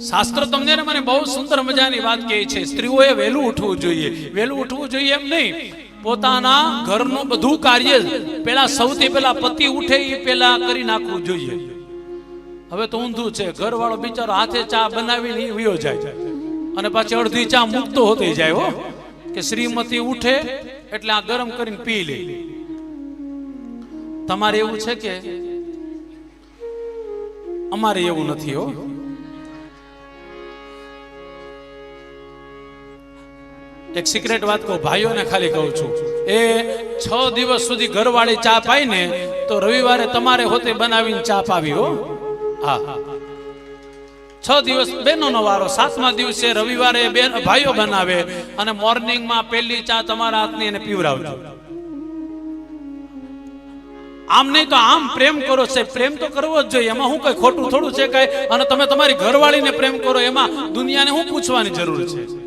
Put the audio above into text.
શાસ્ત્ર તમને મને બહુ સુંદર મજાની વાત કહે છે. સ્ત્રીઓએ વહેલું ઉઠવું જોઈએ. વહેલું ઉઠવું જોઈએ એમ નહીં. પોતાના ઘરનું બધું કાર્ય પેલા સૌથી પેલા પતિ ઉઠે એ પેલા કરી નાખવું જોઈએ. હવે તો ઊંધું છે. ઘરવાળો બિચારો હાથે ચા બનાવીને ઈ વયો જાય. અને પાછી અડધી ચા મુક્ત હોતી જાય હો. કે શ્રીમતી ઉઠે એટલે આ ગરમ કરીને પી લે. તમારે એવું છે કે? અમારે એવું નથી હો. એક સિક્રેટ વાત કહું, ભાઈઓને ખાલી કહું છું. એ છ દિવસ સુધી ઘરવાળી ચા પાય ને તો રવિવારે તમારે હોતે બનાવીને ચા પાવી હો. હા. છ દિવસ બેનોનો વારો, સાતમા દિવસે રવિવારે બેન ભાઈઓ બનાવે અને મોર્નિંગમાં પહેલી ચા તમારા હાથની એને પીવરાવજો આમ નહીં તો આમ પ્રેમ કરો છે, પ્રેમ તો કરવો જ જોઈએ. એમાં હું કઈ ખોટું થોડું છે કઈ? અને તમે તમારી ઘરવાળીને પ્રેમ કરો, એમાં દુનિયાને હું પૂછવાની જરૂર છે?